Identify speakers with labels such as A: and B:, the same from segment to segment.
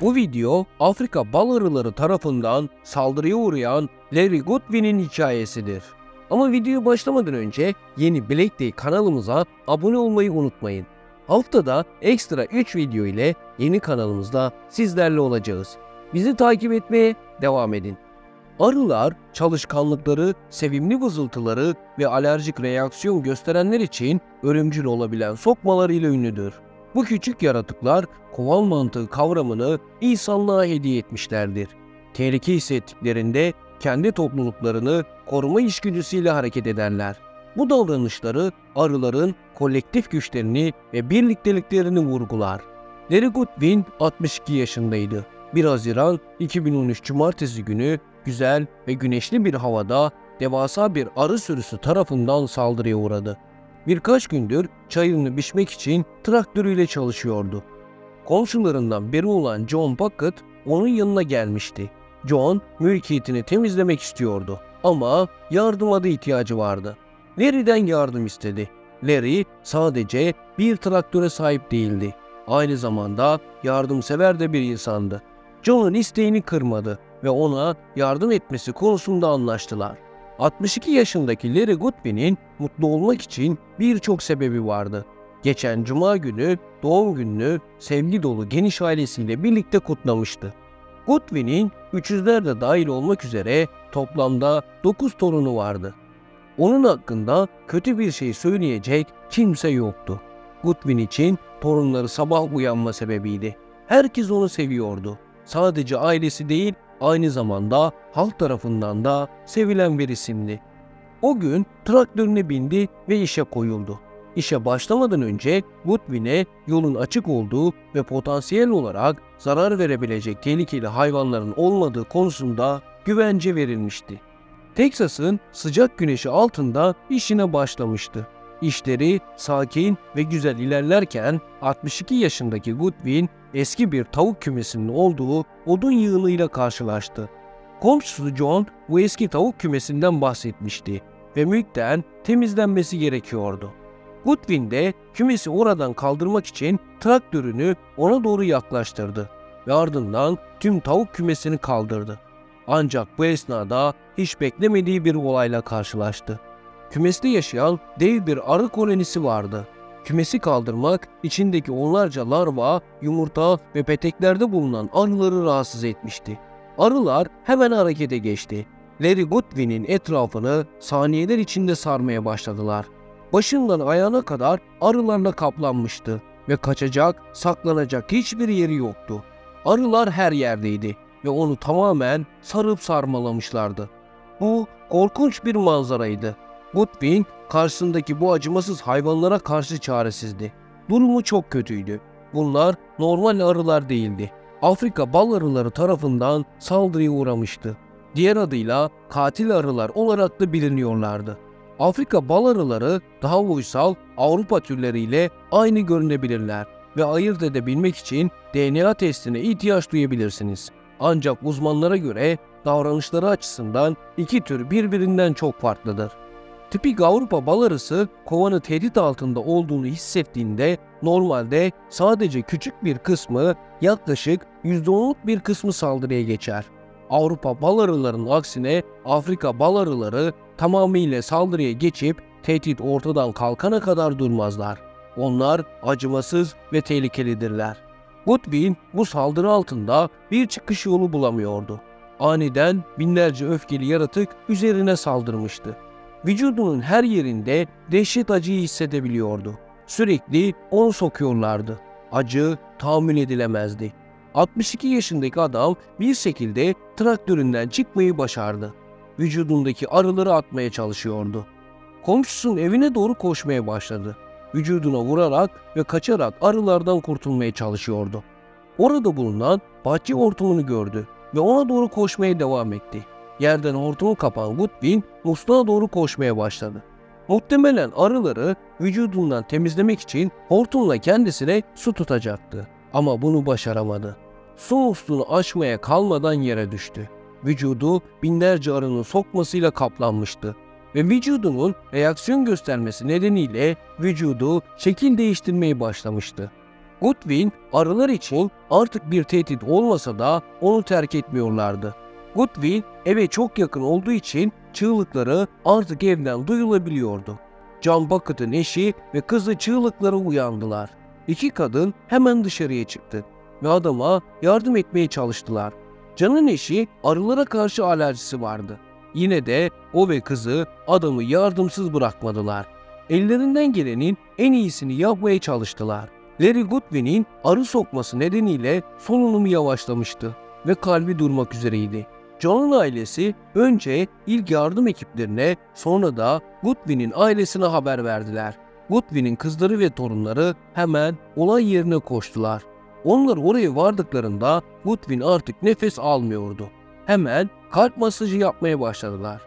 A: Bu video Afrika bal arıları tarafından saldırıya uğrayan Larry Goodwin'in hikayesidir. Ama videoya başlamadan önce yeni Black Day kanalımıza abone olmayı unutmayın. Haftada ekstra 3 video ile yeni kanalımızda sizlerle olacağız. Bizi takip etmeye devam edin. Arılar çalışkanlıkları, sevimli vızıltıları ve alerjik reaksiyon gösterenler için ölümcül olabilen sokmalarıyla ünlüdür. Bu küçük yaratıklar kovan mantığı kavramını insanlığa hediye etmişlerdir. Tehlike hissettiklerinde kendi topluluklarını koruma içgüdüsüyle hareket ederler. Bu davranışları arıların kolektif güçlerini ve birlikteliklerini vurgular. Larry Goodwin 62 yaşındaydı. 1 Haziran 2013 Cumartesi günü güzel ve güneşli bir havada devasa bir arı sürüsü tarafından saldırıya uğradı. Birkaç gündür çayırını biçmek için traktörüyle çalışıyordu. Komşularından biri olan John Bucket onun yanına gelmişti. John mülkiyetini temizlemek istiyordu ama yardıma da ihtiyacı vardı. Larry'den yardım istedi. Larry sadece bir traktöre sahip değildi. Aynı zamanda yardımsever de bir insandı. John'un isteğini kırmadı ve ona yardım etmesi konusunda anlaştılar. 62 yaşındaki Larry Goodwin'in mutlu olmak için birçok sebebi vardı. Geçen cuma günü doğum gününü sevgi dolu geniş ailesiyle birlikte kutlamıştı. Goodwin'in 300'ler de dahil olmak üzere toplamda 9 torunu vardı. Onun hakkında kötü bir şey söyleyecek kimse yoktu. Goodwin için torunları sabah uyanma sebebiydi. Herkes onu seviyordu. Sadece ailesi değil, aynı zamanda halk tarafından da sevilen bir isimdi. O gün traktörüne bindi ve işe koyuldu. İşe başlamadan önce Goodwin'e yolun açık olduğu ve potansiyel olarak zarar verebilecek tehlikeli hayvanların olmadığı konusunda güvence verilmişti. Texas'ın sıcak güneşi altında işine başlamıştı. İşleri sakin ve güzel ilerlerken 62 yaşındaki Goodwin eski bir tavuk kümesinin olduğu odun yığınıyla karşılaştı. Komşusu John bu eski tavuk kümesinden bahsetmişti ve mülkten temizlenmesi gerekiyordu. Goodwin de kümesi oradan kaldırmak için traktörünü ona doğru yaklaştırdı ve ardından tüm tavuk kümesini kaldırdı. Ancak bu esnada hiç beklemediği bir olayla karşılaştı. Kümeste yaşayan dev bir arı kolonisi vardı. Kümesi kaldırmak içindeki onlarca larva, yumurta ve peteklerde bulunan arıları rahatsız etmişti. Arılar hemen harekete geçti. Larry Goodwin'in etrafını saniyeler içinde sarmaya başladılar. Başından ayağına kadar arılarla kaplanmıştı ve kaçacak, saklanacak hiçbir yeri yoktu. Arılar her yerdeydi ve onu tamamen sarıp sarmalamışlardı. Bu korkunç bir manzaraydı. Goodwin karşısındaki bu acımasız hayvanlara karşı çaresizdi. Durumu çok kötüydü. Bunlar normal arılar değildi. Afrika bal arıları tarafından saldırıya uğramıştı. Diğer adıyla katil arılar olarak da biliniyorlardı. Afrika bal arıları daha uysal Avrupa türleriyle aynı görünebilirler ve ayırt edebilmek için DNA testine ihtiyaç duyabilirsiniz. Ancak uzmanlara göre davranışları açısından iki tür birbirinden çok farklıdır. Tipik Avrupa bal arısı kovanı tehdit altında olduğunu hissettiğinde normalde sadece küçük bir kısmı yaklaşık %10'luk bir kısmı saldırıya geçer. Avrupa bal arılarının aksine Afrika bal arıları tamamıyla saldırıya geçip tehdit ortadan kalkana kadar durmazlar. Onlar acımasız ve tehlikelidirler. Goodwin bu saldırı altında bir çıkış yolu bulamıyordu. Aniden binlerce öfkeli yaratık üzerine saldırmıştı. Vücudunun her yerinde dehşet acıyı hissedebiliyordu. Sürekli onu sokuyorlardı. Acı tahammül edilemezdi. 62 yaşındaki adam bir şekilde traktöründen çıkmayı başardı. Vücudundaki arıları atmaya çalışıyordu. Komşusunun evine doğru koşmaya başladı. Vücuduna vurarak ve kaçarak arılardan kurtulmaya çalışıyordu. Orada bulunan bahçe hortumunu gördü ve ona doğru koşmaya devam etti. Yerden hortumu kapan Goodwin musluğa doğru koşmaya başladı. Muhtemelen arıları vücudundan temizlemek için hortumla kendisine su tutacaktı. Ama bunu başaramadı. Su musluğunu açmaya kalmadan yere düştü. Vücudu binlerce arının sokmasıyla kaplanmıştı ve vücudunun reaksiyon göstermesi nedeniyle vücudu şekil değiştirmeye başlamıştı. Goodwin arılar için artık bir tehdit olmasa da onu terk etmiyorlardı. Goodwin eve çok yakın olduğu için çığlıkları artık evden duyulabiliyordu. John Bucket'ın eşi ve kızı çığlıklara uyandılar. İki kadın hemen dışarıya çıktı ve adama yardım etmeye çalıştılar. Can'ın eşi arılara karşı alerjisi vardı. Yine de o ve kızı adamı yardımsız bırakmadılar. Ellerinden gelenin en iyisini yapmaya çalıştılar. Larry Goodwin'in arı sokması nedeniyle solunumu yavaşlamıştı ve kalbi durmak üzereydi. John'un ailesi önce ilk yardım ekiplerine sonra da Goodwin'in ailesine haber verdiler. Goodwin'in kızları ve torunları hemen olay yerine koştular. Onlar oraya vardıklarında Goodwin artık nefes almıyordu. Hemen kalp masajı yapmaya başladılar.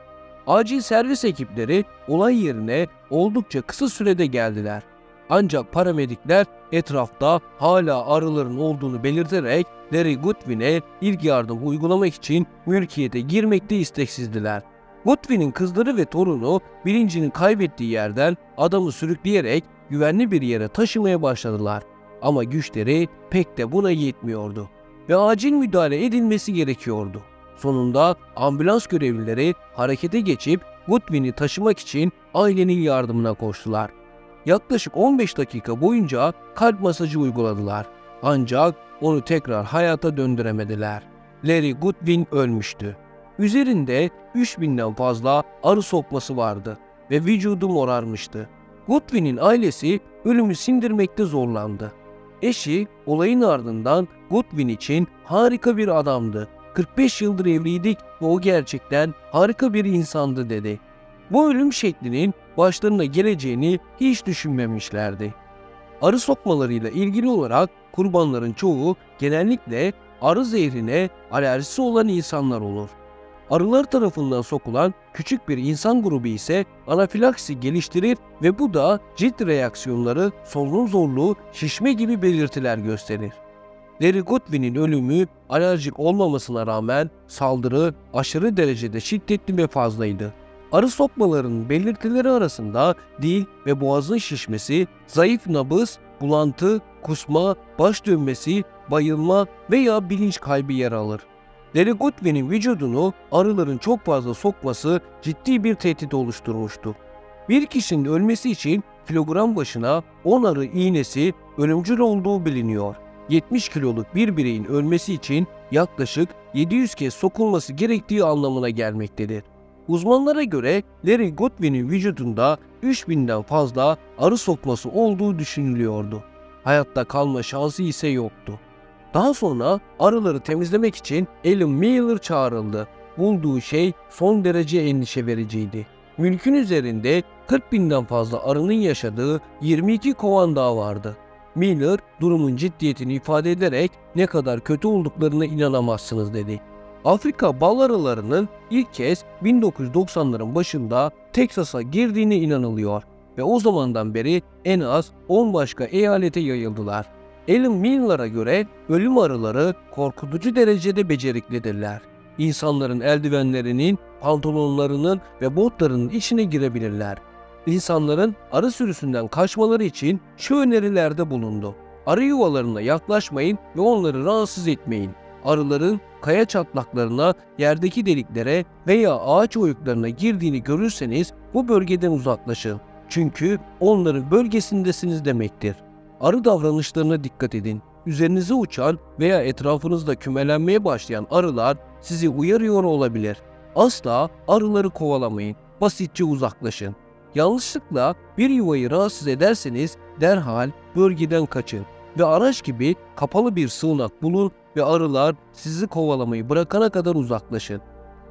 A: Acil servis ekipleri olay yerine oldukça kısa sürede geldiler. Ancak paramedikler etrafta hala arıların olduğunu belirterek Larry Goodwin'e ilk yardım uygulamak için mülkiyete girmekte isteksizdiler. Goodwin'in kızları ve torunu bilincini kaybettiği yerden adamı sürükleyerek güvenli bir yere taşımaya başladılar. Ama güçleri pek de buna yetmiyordu ve acil müdahale edilmesi gerekiyordu. Sonunda ambulans görevlileri harekete geçip Goodwin'i taşımak için ailenin yardımına koştular. Yaklaşık 15 dakika boyunca kalp masajı uyguladılar. Ancak onu tekrar hayata döndüremediler. Larry Goodwin ölmüştü. Üzerinde 3000'den fazla arı sokması vardı ve vücudu morarmıştı. Goodwin'in ailesi ölümü sindirmekte zorlandı. Eşi olayın ardından Goodwin için harika bir adamdı. 45 yıldır evliydik ve o gerçekten harika bir insandı dedi. Bu ölüm şeklinin başlarına geleceğini hiç düşünmemişlerdi. Arı sokmalarıyla ilgili olarak kurbanların çoğu genellikle arı zehrine alerjisi olan insanlar olur. Arılar tarafından sokulan küçük bir insan grubu ise anafilaksi geliştirir ve bu da cilt reaksiyonları, solunum zorluğu, şişme gibi belirtiler gösterir. Larry Goodwin'in ölümü alerjik olmamasına rağmen saldırı aşırı derecede şiddetli ve fazlaydı. Arı sokmalarının belirtileri arasında dil ve boğazın şişmesi, zayıf nabız, bulantı, kusma, baş dönmesi, bayılma veya bilinç kaybı yer alır. Larry Goodwin'in vücudunu arıların çok fazla sokması ciddi bir tehdit oluşturmuştu. Bir kişinin ölmesi için kilogram başına 10 arı iğnesi ölümcül olduğu biliniyor. 70 kiloluk bir bireyin ölmesi için yaklaşık 700 kez sokulması gerektiği anlamına gelmektedir. Uzmanlara göre Larry Goodwin'in vücudunda 3000'den fazla arı sokması olduğu düşünülüyordu. Hayatta kalma şansı ise yoktu. Daha sonra arıları temizlemek için Alan Miller çağrıldı. Bulduğu şey son derece endişe vericiydi. Mülkün üzerinde 40 binden fazla arının yaşadığı 22 kovan daha vardı. Miller durumun ciddiyetini ifade ederek ne kadar kötü olduklarına inanamazsınız dedi. Afrika bal arılarının ilk kez 1990'ların başında Teksas'a girdiğine inanılıyor ve o zamandan beri en az 10 başka eyalete yayıldılar. Alan Miller'a göre ölüm arıları korkutucu derecede beceriklidirler. İnsanların eldivenlerinin, pantolonlarının ve botlarının içine girebilirler. İnsanların arı sürüsünden kaçmaları için şu önerilerde bulundu. Arı yuvalarına yaklaşmayın ve onları rahatsız etmeyin. Arıların kaya çatlaklarına, yerdeki deliklere veya ağaç oyuklarına girdiğini görürseniz bu bölgeden uzaklaşın. Çünkü onların bölgesindesiniz demektir. Arı davranışlarına dikkat edin. Üzerinize uçan veya etrafınızda kümelenmeye başlayan arılar sizi uyarıyor olabilir. Asla arıları kovalamayın. Basitçe uzaklaşın. Yanlışlıkla bir yuvayı rahatsız ederseniz derhal bölgeden kaçın ve araç gibi kapalı bir sığınak bulun ve arılar sizi kovalamayı bırakana kadar uzaklaşın.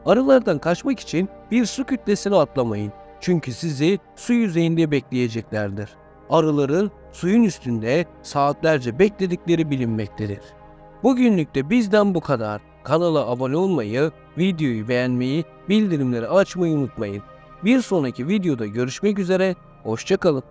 A: Arılardan kaçmak için bir su kütlesine atlamayın. Çünkü sizi su yüzeyinde bekleyeceklerdir. Arıların suyun üstünde saatlerce bekledikleri bilinmektedir. Bugünlük de bizden bu kadar. Kanala abone olmayı, videoyu beğenmeyi, bildirimleri açmayı unutmayın. Bir sonraki videoda görüşmek üzere, hoşçakalın.